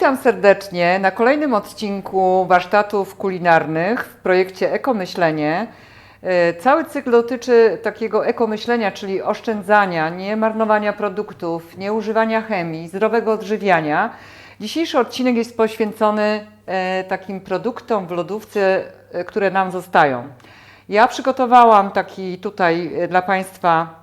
Witam serdecznie na kolejnym odcinku warsztatów kulinarnych w projekcie Ekomyślenie. E, Cały cykl dotyczy takiego ekomyślenia, czyli oszczędzania, nie marnowania produktów, nie używania chemii, zdrowego odżywiania. Dzisiejszy odcinek jest poświęcony e, takim produktom w lodówce, e, które nam zostają. Ja przygotowałam taki tutaj dla Państwa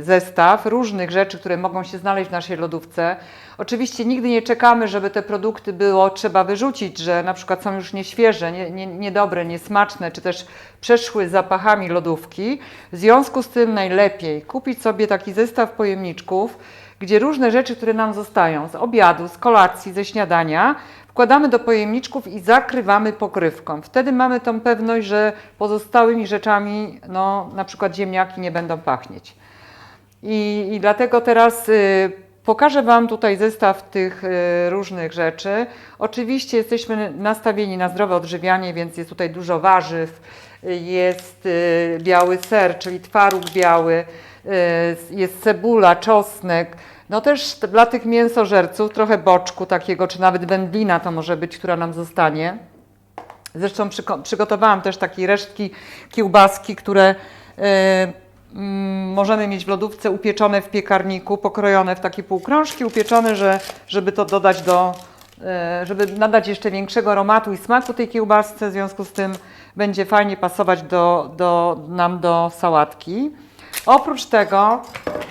zestaw różnych rzeczy, które mogą się znaleźć w naszej lodówce. Oczywiście nigdy nie czekamy, żeby te produkty było trzeba wyrzucić, że na przykład są już nieświeże, nie, nie, niedobre, niesmaczne, czy też przeszły zapachami lodówki. W związku z tym najlepiej kupić sobie taki zestaw pojemniczków, gdzie różne rzeczy, które nam zostają z obiadu, z kolacji, ze śniadania, wkładamy do pojemniczków i zakrywamy pokrywką. Wtedy mamy tą pewność, że pozostałymi rzeczami, no, na przykład ziemniaki, nie będą pachnieć. I, i dlatego teraz y, pokażę Wam tutaj zestaw tych y, różnych rzeczy. Oczywiście jesteśmy nastawieni na zdrowe odżywianie, więc jest tutaj dużo warzyw, y, jest y, biały ser, czyli twaróg biały, y, jest cebula, czosnek. No też dla tych mięsożerców trochę boczku takiego, czy nawet wędlina to może być, która nam zostanie. Zresztą przyko- przygotowałam też takie resztki kiełbaski, które mm, możemy mieć w lodówce upieczone w piekarniku, pokrojone w takie półkrążki, upieczone, że, żeby to dodać do, e, żeby nadać jeszcze większego aromatu i smaku tej kiełbasce, w związku z tym będzie fajnie pasować do, do, nam do sałatki. Oprócz tego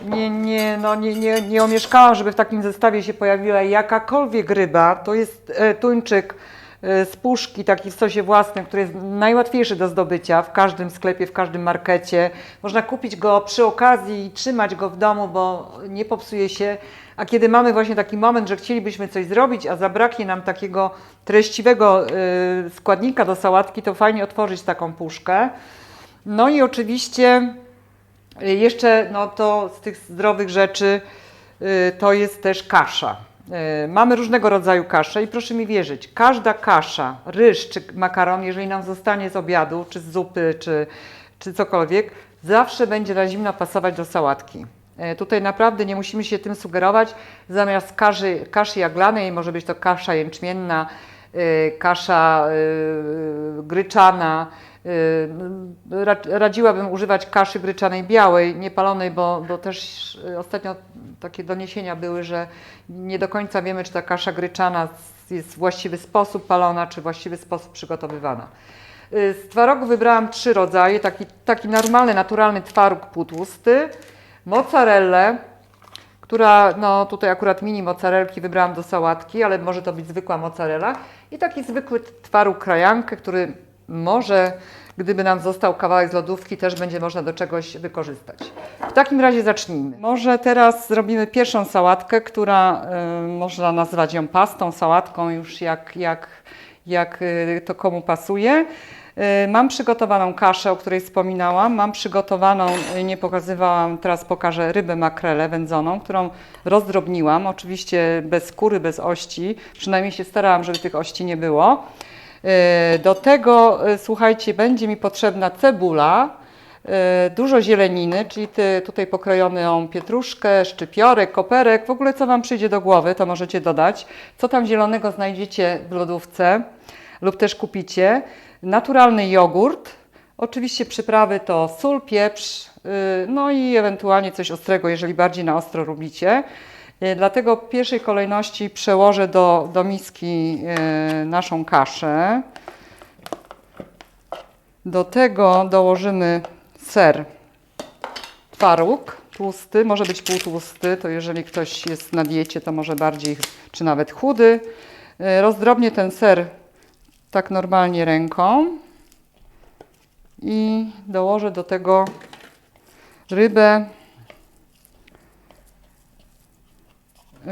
nie, nie, no nie, nie, nie omieszkałam, żeby w takim zestawie się pojawiła jakakolwiek ryba. To jest e, tuńczyk e, z puszki, taki w sosie własnym, który jest najłatwiejszy do zdobycia w każdym sklepie, w każdym markecie. Można kupić go przy okazji i trzymać go w domu, bo nie popsuje się. A kiedy mamy właśnie taki moment, że chcielibyśmy coś zrobić, a zabraknie nam takiego treściwego e, składnika do sałatki, to fajnie otworzyć taką puszkę. No i oczywiście jeszcze no to z tych zdrowych rzeczy y, to jest też kasza. Y, Mamy różnego rodzaju kasze i proszę mi wierzyć, każda kasza, ryż czy makaron, jeżeli nam zostanie z obiadu, czy z zupy, czy, czy cokolwiek, zawsze będzie na zimno pasować do sałatki. Y, Tutaj naprawdę nie musimy się tym sugerować. Zamiast kaszy, kaszy jaglanej może być to kasza jęczmienna, kasza gryczana. Ra- Radziłabym używać kaszy gryczanej białej, niepalonej, bo, bo też y, ostatnio takie doniesienia były, że nie do końca wiemy, czy ta kasza gryczana jest w właściwy sposób palona, czy w właściwy sposób przygotowywana. Y, Z twarogu wybrałam trzy rodzaje. Taki, taki normalny, naturalny twaróg półtłusty, mozzarellę, która, no tutaj akurat mini mozzarelki wybrałam do sałatki, ale może to być zwykła mozzarella i taki zwykły twaróg krajankę, który może, gdyby nam został kawałek z lodówki, też będzie można do czegoś wykorzystać. W takim razie zacznijmy. Może teraz zrobimy pierwszą sałatkę, która y, można nazwać ją pastą, sałatką, już jak, jak, jak y, to komu pasuje. Y, Mam przygotowaną kaszę, o której wspominałam. Mam przygotowaną, nie pokazywałam, teraz pokażę rybę makrelę wędzoną, którą rozdrobniłam. Oczywiście bez skóry, bez ości. Przynajmniej się starałam, żeby tych ości nie było. Y, Do tego, y, słuchajcie, będzie mi potrzebna cebula, y, dużo zieleniny, czyli ty, tutaj pokrojoną pietruszkę, szczypiorek, koperek, w ogóle co Wam przyjdzie do głowy, to możecie dodać. Co tam zielonego znajdziecie w lodówce lub też kupicie. Naturalny jogurt, oczywiście przyprawy to sól, pieprz, y, no i ewentualnie coś ostrego, jeżeli bardziej na ostro lubicie. Y, Dlatego w pierwszej kolejności przełożę do, do miski y, naszą kaszę. Do tego dołożymy ser twaróg tłusty, może być półtłusty, to jeżeli ktoś jest na diecie, to może bardziej, czy nawet chudy. Y, Rozdrobnię ten ser tak normalnie ręką i dołożę do tego rybę,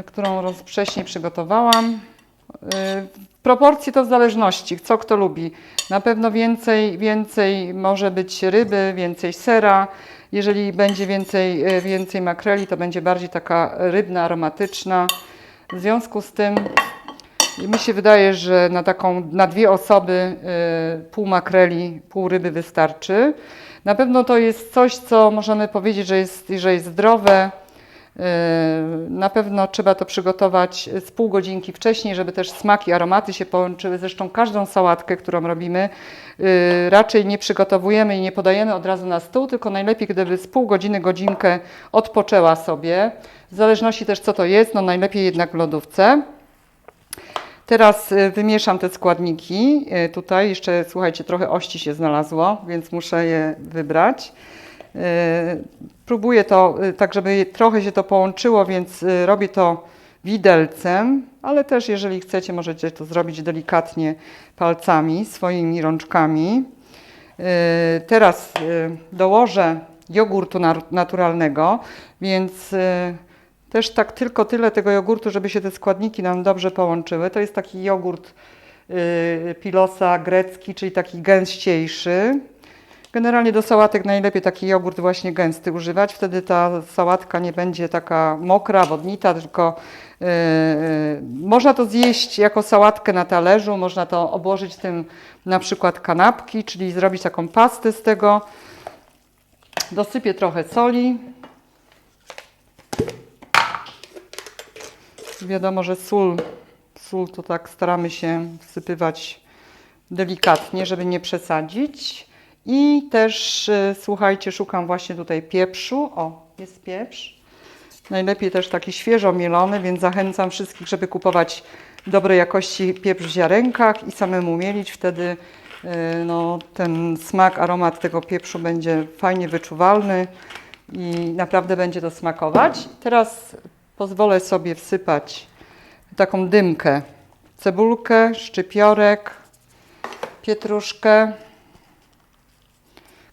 którą roz- wcześniej przygotowałam. Y, Proporcje to w zależności, co kto lubi. Na pewno więcej, więcej może być ryby, więcej sera. Jeżeli będzie więcej, y, więcej makreli, to będzie bardziej taka rybna, aromatyczna. W związku z tym mi się wydaje, że na taką, na dwie osoby y, pół makreli, pół ryby wystarczy. Na pewno to jest coś, co możemy powiedzieć, że jest, że jest zdrowe, Na pewno trzeba to przygotować z pół godzinki wcześniej, żeby też smaki, aromaty się połączyły. Zresztą każdą sałatkę, którą robimy, y, raczej nie przygotowujemy i nie podajemy od razu na stół, tylko najlepiej, gdyby z pół godziny, godzinkę odpoczęła sobie. W zależności też co to jest, no najlepiej jednak w lodówce. Teraz y, wymieszam te składniki. Y, Tutaj jeszcze, słuchajcie, trochę ości się znalazło, więc muszę je wybrać. Próbuję to y, tak, żeby trochę się to połączyło, więc y, robię to widelcem, ale też jeżeli chcecie, możecie to zrobić delikatnie palcami, swoimi rączkami. Y, Teraz dołożę jogurtu naturalnego, więc też tak tylko tyle tego jogurtu, żeby się te składniki nam dobrze połączyły. To jest taki jogurt pilosa grecki, czyli taki gęściejszy. Generalnie do sałatek najlepiej taki jogurt właśnie gęsty używać, wtedy ta sałatka nie będzie taka mokra, wodnita, tylko yy, yy, można to zjeść jako sałatkę na talerzu, można to obłożyć tym na przykład kanapki, czyli zrobić taką pastę z tego. Dosypię trochę soli. Wiadomo, że sól, sól to tak staramy się wsypywać delikatnie, żeby nie przesadzić. I też e, słuchajcie, szukam właśnie tutaj pieprzu. O, jest pieprz. Najlepiej też taki świeżo mielony, więc zachęcam wszystkich, żeby kupować dobrej jakości pieprz w ziarenkach i samemu mielić. Wtedy e, no, ten smak, aromat tego pieprzu będzie fajnie wyczuwalny i naprawdę będzie to smakować. Teraz pozwolę sobie wsypać taką dymkę. Cebulkę, szczypiorek, pietruszkę,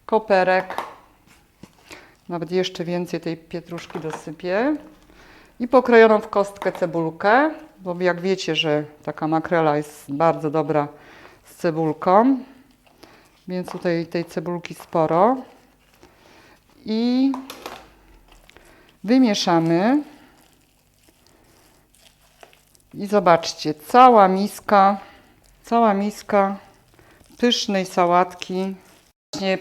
koperek. Nawet jeszcze więcej tej pietruszki dosypię. I pokrojoną w kostkę cebulkę, bo jak wiecie, że taka makrela jest bardzo dobra z cebulką, więc tutaj tej cebulki sporo. I wymieszamy. I zobaczcie, cała miska, cała miska pysznej sałatki.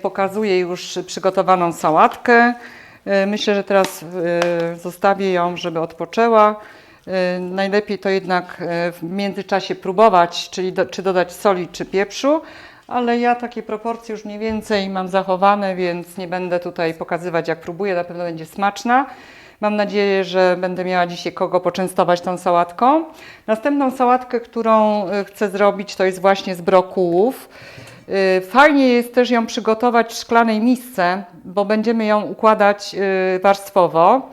Pokazuję już przygotowaną sałatkę. E, Myślę, że teraz e, zostawię ją, żeby odpoczęła. E, Najlepiej to jednak w międzyczasie próbować, czyli do, czy dodać soli, czy pieprzu, ale ja takie proporcje już mniej więcej mam zachowane, więc nie będę tutaj pokazywać jak próbuję, na pewno będzie smaczna. Mam nadzieję, że będę miała dzisiaj kogo poczęstować tą sałatką. Następną sałatkę, którą chcę zrobić, to jest właśnie z brokułów. Y, Fajnie jest też ją przygotować w szklanej misce, bo będziemy ją układać y, warstwowo.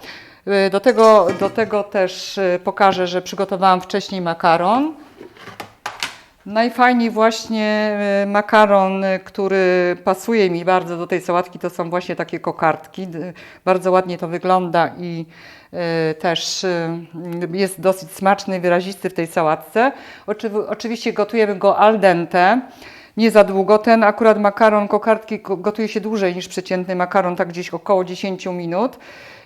Y, Do tego, do tego też pokażę, że przygotowałam wcześniej makaron. Najfajniej właśnie y, makaron, który pasuje mi bardzo do tej sałatki, to są właśnie takie kokardki. Bardzo ładnie to wygląda i też jest dosyć smaczny, wyrazisty w tej sałatce. Oczywi- Oczywiście gotujemy go al dente nie za długo. Ten akurat makaron kokardki ko- gotuje się dłużej niż przeciętny makaron, tak gdzieś około 10 minut.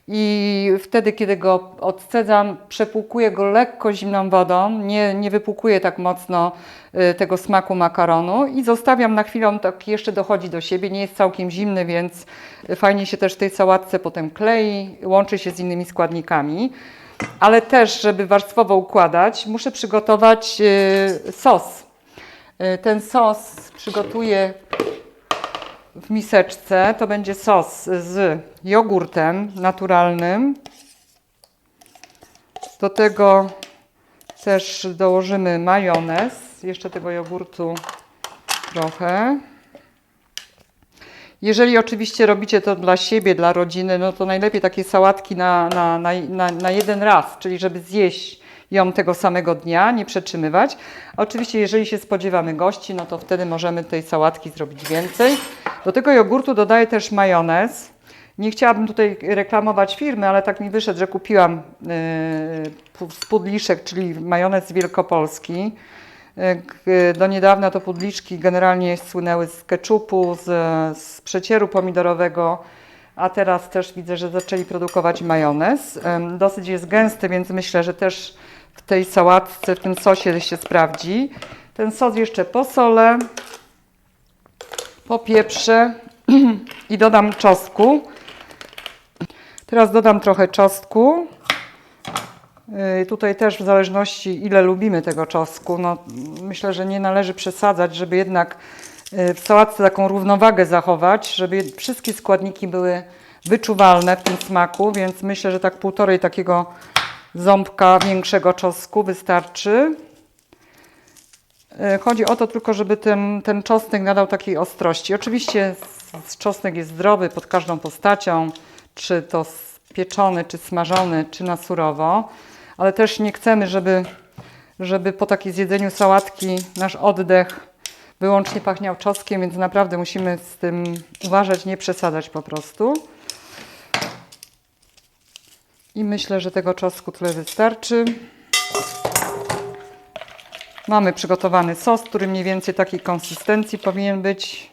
I wtedy, kiedy go odcedzam, przepłukuję go lekko zimną wodą, nie, nie wypłukuję tak mocno y, tego smaku makaronu i zostawiam na chwilę, on tak jeszcze dochodzi do siebie, nie jest całkiem zimny, więc fajnie się też w tej sałatce potem klei, łączy się z innymi składnikami. Ale też, żeby warstwowo układać, muszę przygotować y, sos. Y, Ten sos przygotuję w miseczce. To będzie sos z jogurtem naturalnym. Do tego też dołożymy majonez. Jeszcze tego jogurtu trochę. Jeżeli oczywiście robicie to dla siebie, dla rodziny, no to najlepiej takie sałatki na, na, na, na jeden raz, czyli żeby zjeść ją tego samego dnia, nie przetrzymywać. Oczywiście, jeżeli się spodziewamy gości, no to wtedy możemy tej sałatki zrobić więcej. Do tego jogurtu dodaję też majonez. Nie chciałabym tutaj reklamować firmy, ale tak mi wyszedł, że kupiłam yy, czyli majonez Wielkopolski. K- Do niedawna to pudliczki generalnie słynęły z keczupu, z, z przecieru pomidorowego, a teraz też widzę, że zaczęli produkować majonez. Dosyć jest gęsty, więc myślę, że też w tej sałatce, w tym sosie się sprawdzi. Ten sos jeszcze posolę, popieprzę i dodam czosnku. Teraz dodam trochę czosnku. Yy, Tutaj też w zależności ile lubimy tego czosnku, no, myślę, że nie należy przesadzać, żeby jednak yy, w sałatce taką równowagę zachować, żeby wszystkie składniki były wyczuwalne w tym smaku, więc myślę, że tak półtorej takiego ząbka większego czosnku wystarczy. Yy, Chodzi o to tylko, żeby ten, ten czosnek nadał takiej ostrości. Oczywiście czosnek jest zdrowy pod każdą postacią, czy to pieczony, czy smażony, czy na surowo, ale też nie chcemy, żeby, żeby po takim zjedzeniu sałatki nasz oddech wyłącznie pachniał czosnkiem, więc naprawdę musimy z tym uważać, nie przesadzać po prostu. I myślę, że tego czosnku tyle wystarczy. Mamy przygotowany sos, który mniej więcej takiej konsystencji powinien być.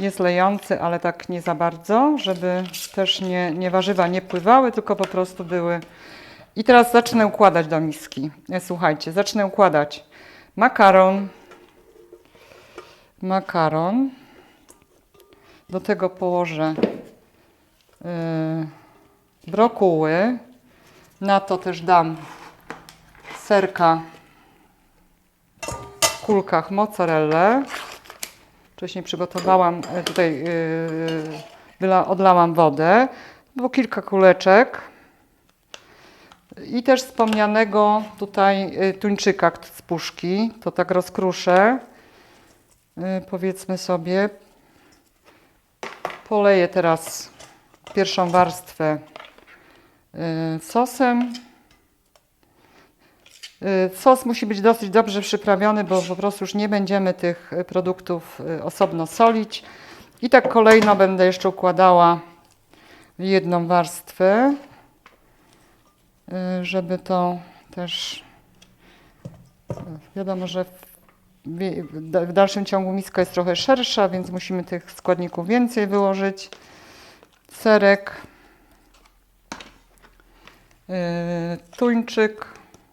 Jest lejący, ale tak nie za bardzo, żeby też nie, nie warzywa nie pływały, tylko po prostu były. I teraz zacznę układać do miski. E, Słuchajcie, zacznę układać makaron. Makaron. Do tego położę yy, brokuły. Na to też dam serka w kulkach mozzarellę. Wcześniej przygotowałam, e, tutaj yy, odlałam wodę. Było kilka kuleczek. I też wspomnianego tutaj y, tuńczyka z puszki. To tak rozkruszę. Y, Powiedzmy sobie. Poleję teraz pierwszą warstwę sosem. Y, Sos musi być dosyć dobrze przyprawiony, bo po prostu już nie będziemy tych y, produktów y, osobno solić. I tak kolejno będę jeszcze układała w jedną warstwę, y, żeby to też y, wiadomo, że w, dalszym ciągu miska jest trochę szersza, więc musimy tych składników więcej wyłożyć. Serek, y, tuńczyk,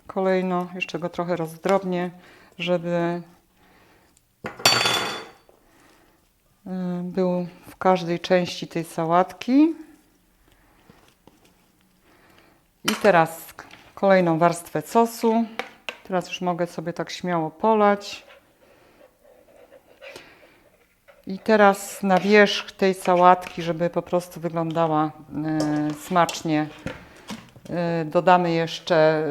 kolejno jeszcze go trochę rozdrobnię, żeby y, był w każdej części tej sałatki. I teraz kolejną warstwę sosu. Teraz już mogę sobie tak śmiało polać. I teraz na wierzch tej sałatki, żeby po prostu wyglądała e, smacznie, dodamy jeszcze e,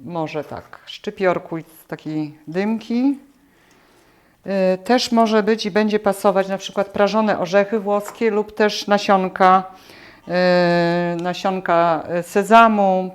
może tak szczypiorku i takiej dymki. E, Też może być i będzie pasować na przykład prażone orzechy włoskie lub też nasionka, nasionka sezamu,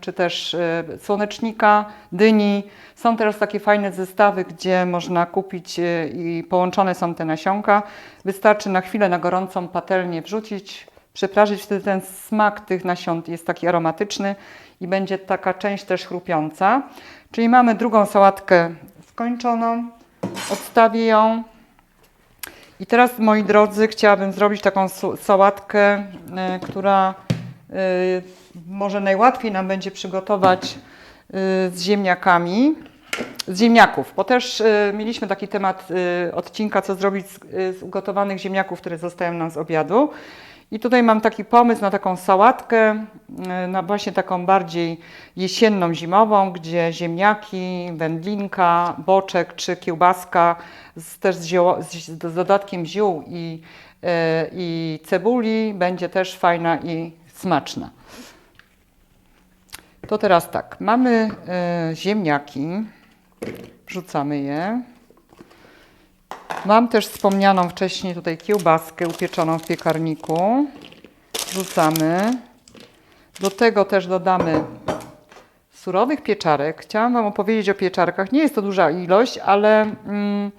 czy też słonecznika, dyni. Są teraz takie fajne zestawy, gdzie można kupić i połączone są te nasionka. Wystarczy na chwilę na gorącą patelnię wrzucić, przeprażyć, wtedy ten smak tych nasion jest taki aromatyczny i będzie taka część też chrupiąca. Czyli mamy drugą sałatkę skończoną. Odstawię ją. I teraz, moi drodzy, chciałabym zrobić taką sałatkę, e, która e, może najłatwiej nam będzie przygotować e, z ziemniakami. Z ziemniaków, bo też mieliśmy taki temat odcinka, co zrobić z, z ugotowanych ziemniaków, które zostają nam z obiadu. I tutaj mam taki pomysł na taką sałatkę, e, na właśnie taką bardziej jesienną, zimową, gdzie ziemniaki, wędlinka, boczek czy kiełbaska z, też z, zioło, z, z dodatkiem ziół i, e, i cebuli będzie też fajna i smaczna. To teraz tak, mamy e, ziemniaki, wrzucamy je. Mam też wspomnianą wcześniej tutaj kiełbaskę upieczoną w piekarniku. Wrzucamy. Do tego też dodamy surowych pieczarek. Chciałam Wam opowiedzieć o pieczarkach. Nie jest to duża ilość, ale mm,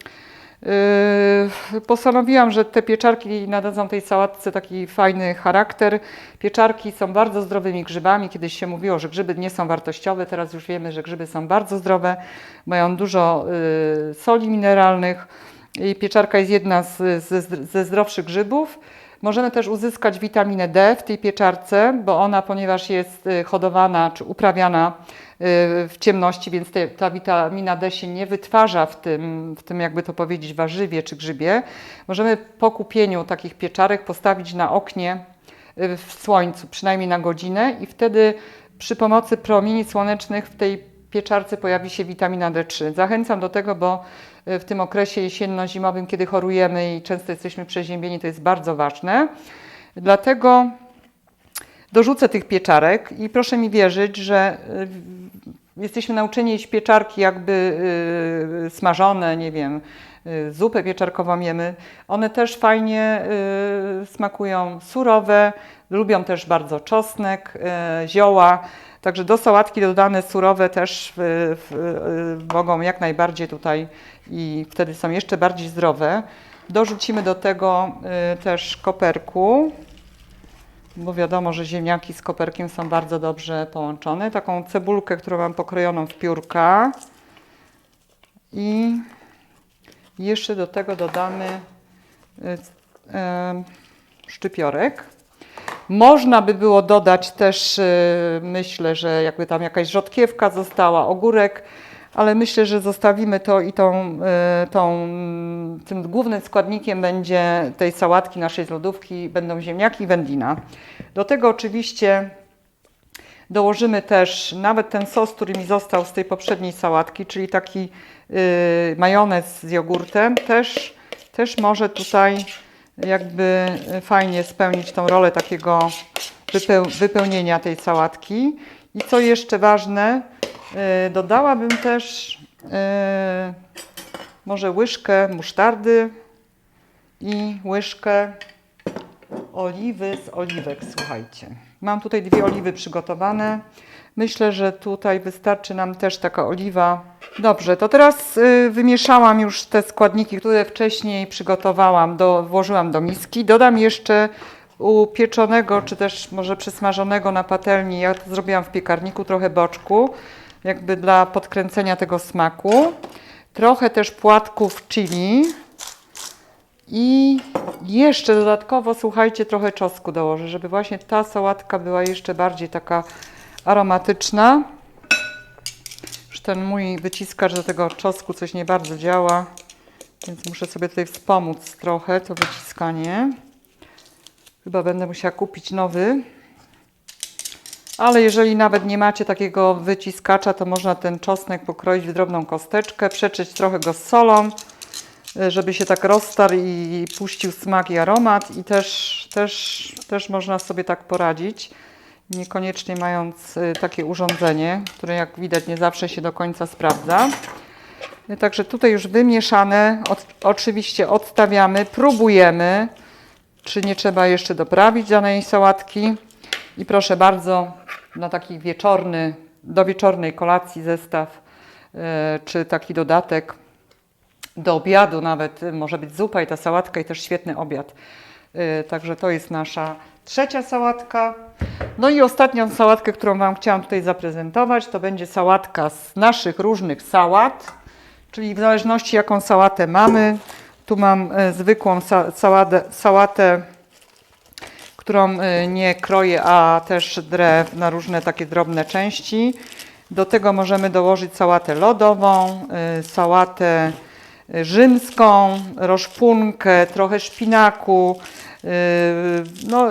yy, postanowiłam, że te pieczarki nadadzą tej sałatce taki fajny charakter. Pieczarki są bardzo zdrowymi grzybami. Kiedyś się mówiło, że grzyby nie są wartościowe. Teraz już wiemy, że grzyby są bardzo zdrowe. Mają dużo yy, soli mineralnych. Pieczarka jest jedna z, ze, ze zdrowszych grzybów. Możemy też uzyskać witaminę D w tej pieczarce, bo ona, ponieważ jest y, hodowana czy uprawiana y, w ciemności, więc te, ta witamina D się nie wytwarza w tym, w tym, jakby to powiedzieć, warzywie czy grzybie. Możemy po kupieniu takich pieczarek postawić na oknie y, w słońcu, przynajmniej na godzinę i wtedy przy pomocy promieni słonecznych w tej pieczarce pojawi się witamina D3. Zachęcam do tego, bo w tym okresie jesienno-zimowym, kiedy chorujemy i często jesteśmy przeziębieni, to jest bardzo ważne. Dlatego dorzucę tych pieczarek i proszę mi wierzyć, że y, jesteśmy nauczeni jeść pieczarki jakby y, smażone, nie wiem, y, zupę pieczarkową jemy. One też fajnie smakują surowe, lubią też bardzo czosnek, zioła. Także do sałatki dodane surowe też y, y, y, mogą jak najbardziej tutaj i wtedy są jeszcze bardziej zdrowe. Dorzucimy do tego y, też koperku bo wiadomo, że ziemniaki z koperkiem są bardzo dobrze połączone. Taką cebulkę, którą mam pokrojoną w piórka. I jeszcze do tego dodamy szczypiorek. Można by było dodać też, y, myślę, że jakby tam jakaś rzodkiewka została, ogórek, ale myślę, że zostawimy to i tą, y, tą, tym głównym składnikiem będzie tej sałatki naszej z lodówki będą ziemniaki i wędlina. Do tego oczywiście dołożymy też nawet ten sos, który mi został z tej poprzedniej sałatki, czyli taki y, majonez z jogurtem, też, też może tutaj jakby fajnie spełnić tą rolę takiego wypeł- wypełnienia tej sałatki. I co jeszcze ważne, y, dodałabym też y, może łyżkę musztardy i łyżkę oliwy z oliwek, słuchajcie. Mam tutaj dwie oliwy przygotowane. Myślę, że tutaj wystarczy nam też taka oliwa. Dobrze, to teraz y, wymieszałam już te składniki, które wcześniej przygotowałam, do, włożyłam do miski. Dodam jeszcze upieczonego, czy też może przesmażonego na patelni. Ja to zrobiłam w piekarniku, trochę boczku, jakby dla podkręcenia tego smaku. Trochę też płatków chili. I jeszcze dodatkowo, słuchajcie, trochę czosnku dołożę, żeby właśnie ta sałatka była jeszcze bardziej taka aromatyczna. Już ten mój wyciskacz do tego czosnku coś nie bardzo działa, więc muszę sobie tutaj wspomóc trochę to wyciskanie. Chyba będę musiała kupić nowy. Ale jeżeli nawet nie macie takiego wyciskacza, to można ten czosnek pokroić w drobną kosteczkę, przeczyć trochę go z solą żeby się tak roztarł i puścił smak i aromat i też, też, też można sobie tak poradzić, niekoniecznie mając y, takie urządzenie, które jak widać nie zawsze się do końca sprawdza. Także tutaj już wymieszane, oczywiście odstawiamy, próbujemy, czy nie trzeba jeszcze doprawić danej sałatki i proszę bardzo, na taki wieczorny, do wieczornej kolacji zestaw, y, czy taki dodatek do obiadu nawet y, może być zupa i ta sałatka i też świetny obiad. Y, Także to jest nasza trzecia sałatka. No i ostatnią sałatkę, którą Wam chciałam tutaj zaprezentować, to będzie sałatka z naszych różnych sałat, czyli w zależności jaką sałatę mamy. Tu mam e, zwykłą sa sałatę, sałatę, którą e, nie kroję, a też drę na różne takie drobne części. Do tego możemy dołożyć sałatę lodową, sałatę rzymską, roszpunkę, trochę szpinaku. Yy, No,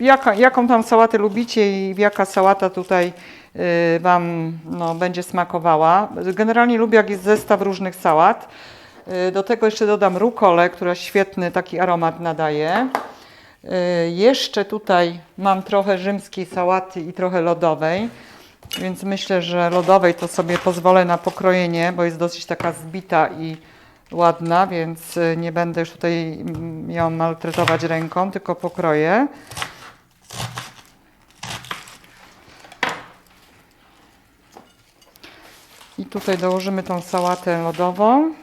jaka, jaką tam sałatę lubicie i jaka sałata tutaj yy, Wam no, będzie smakowała. Generalnie lubię, jak jest zestaw różnych sałat. Yy, Do tego jeszcze dodam rukolę, która świetny taki aromat nadaje. Jeszcze tutaj mam trochę rzymskiej sałaty i trochę lodowej. Więc myślę, że lodowej to sobie pozwolę na pokrojenie, bo jest dosyć taka zbita i ładna, więc y, nie będę już tutaj mm, ją maltretować ręką, tylko pokroję. I tutaj dołożymy tą sałatę lodową.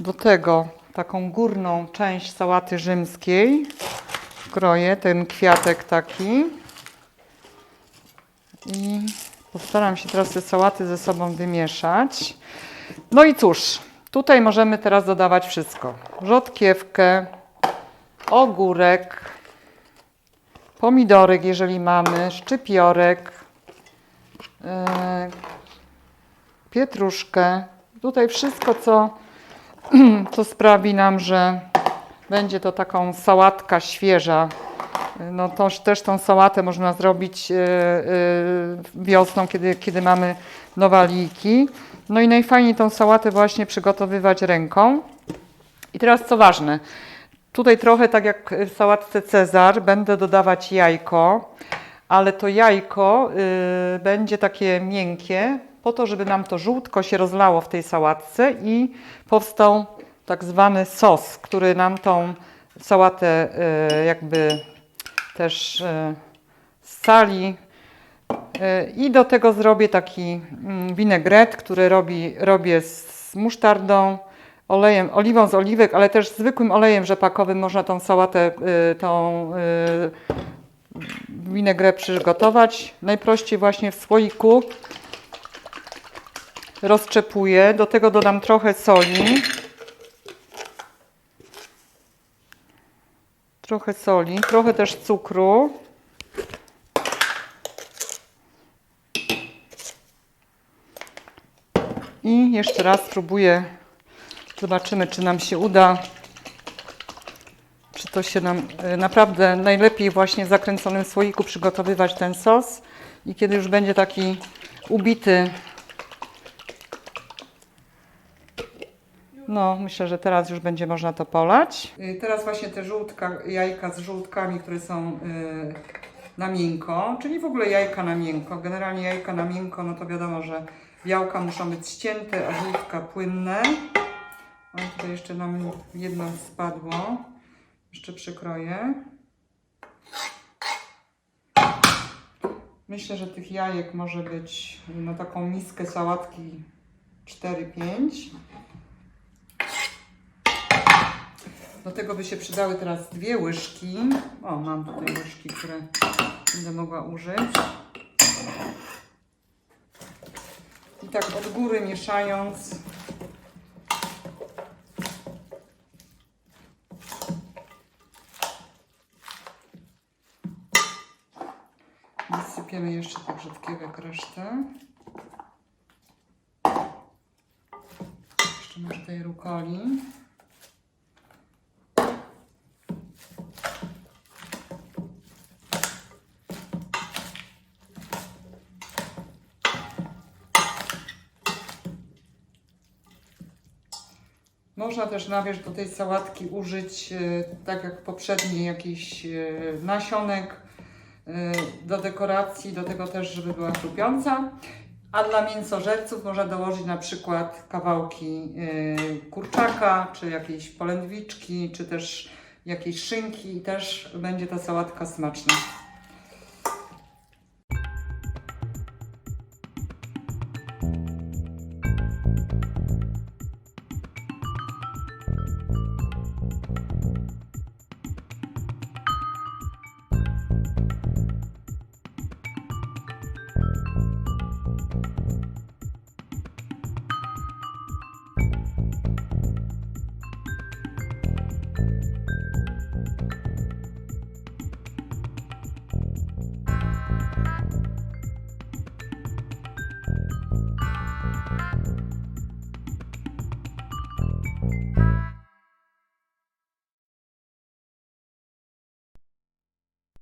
Do tego taką górną część sałaty rzymskiej kroję, ten kwiatek taki. I postaram się teraz te sałaty ze sobą wymieszać. No i cóż, tutaj możemy teraz dodawać wszystko. Rzodkiewkę, ogórek, pomidorek, jeżeli mamy, szczypiorek, e, pietruszkę. Tutaj wszystko, co, co sprawi nam, że będzie to taką sałatka świeża. No też tą sałatę można zrobić e, e, wiosną, kiedy, kiedy mamy nowaliki. No i najfajniej tą sałatę właśnie przygotowywać ręką. I teraz co ważne, tutaj trochę tak jak w sałatce Cezar będę dodawać jajko, ale to jajko y, będzie takie miękkie, po to, żeby nam to żółtko się rozlało w tej sałatce i powstał tak zwany sos, który nam tą sałatę y, jakby też y, scali. Y, I do tego zrobię taki mm, winegret, który robi, robię z musztardą, olejem, oliwą z oliwek, ale też zwykłym olejem rzepakowym można tą sałatę, y, tą winegrę przygotować. Najprościej właśnie w słoiku rozczepuję. Do tego dodam trochę soli. Trochę soli, trochę też cukru. I jeszcze raz spróbuję. Zobaczymy, czy nam się uda. Czy to się nam e, naprawdę najlepiej właśnie w zakręconym słoiku przygotowywać ten sos. I kiedy już będzie taki ubity, no myślę, że teraz już będzie można to polać. Y, Teraz właśnie te żółtka, jajka z żółtkami, które są y, na miękko, czyli w ogóle jajka na miękko. Generalnie jajka na miękko, no to wiadomo, że białka muszą być ścięte, a żółtka płynne. O, tutaj jeszcze nam jedno spadło. Jeszcze przykroję. Myślę, że tych jajek może być na taką miskę sałatki 4-5. Do tego by się przydały teraz dwie łyżki. O, mam tutaj łyżki, które będę mogła użyć. I tak od góry mieszając. Wysypiemy jeszcze tak rzadkiego resztę. Jeszcze może tej rukoli. Można też na do tej sałatki użyć, e, tak jak poprzedniej, jakiś e, nasionek e, do dekoracji, do tego też, żeby była chrupiąca. A dla mięsożerców można dołożyć na przykład kawałki kurczaka, czy jakiejś polędwiczki, czy też jakiejś szynki i też będzie ta sałatka smaczna.